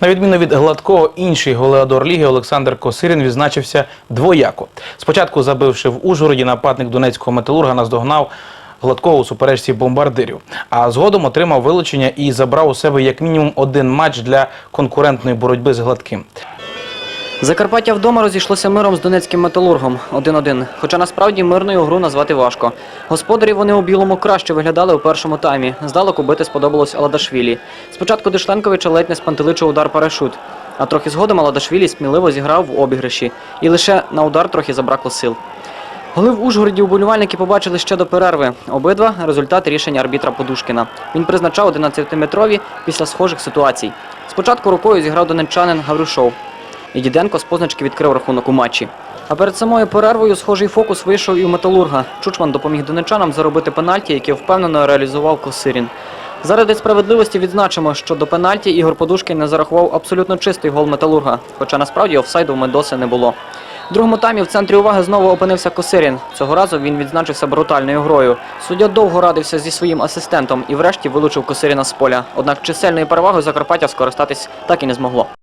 На відміну від гладкого, інший голеадор ліги Олександр Косирін відзначився двояко. Спочатку, забивши в Ужгороді, нападник донецького металурга наздогнав гладкого у суперечці бомбардирів. А згодом отримав вилучення і забрав у себе як мінімум один матч для конкурентної боротьби з гладким. Закарпаття вдома розійшлося миром з донецьким металургом 1-1. Хоча насправді мирною гру назвати важко. Господарі вони у білому краще виглядали у першому таймі. Здалеку бити сподобалось Аладашвілі. Спочатку Дишленковича ледь не спантеличив удар парашут. А трохи згодом Аладашвілі сміливо зіграв в обіграші. І лише на удар трохи забракло сил. Голи в Ужгороді уболівальники побачили ще до перерви. Обидва результат рішення арбітра Подушкіна. Він призначав 11-метрові після схожих ситуацій. Спочатку рукою зіграв донеччанин Гаврюшов. І Діденко з позначки відкрив рахунок у матчі. А перед самою перервою схожий фокус вийшов і у металурга. Чучман допоміг донеччанам заробити пенальті, яке впевнено реалізував Косирін. Заради справедливості відзначимо, що до пенальті Ігор Подушкін не зарахував абсолютно чистий гол металурга, хоча насправді офсайду в Медоси не було. Другому таймі в центрі уваги знову опинився Косирін. Цього разу він відзначився брутальною грою. Суддя довго радився зі своїм асистентом і врешті вилучив Косиріна з поля. Однак чисельною перевагою Закарпаття скористатись так і не змогло.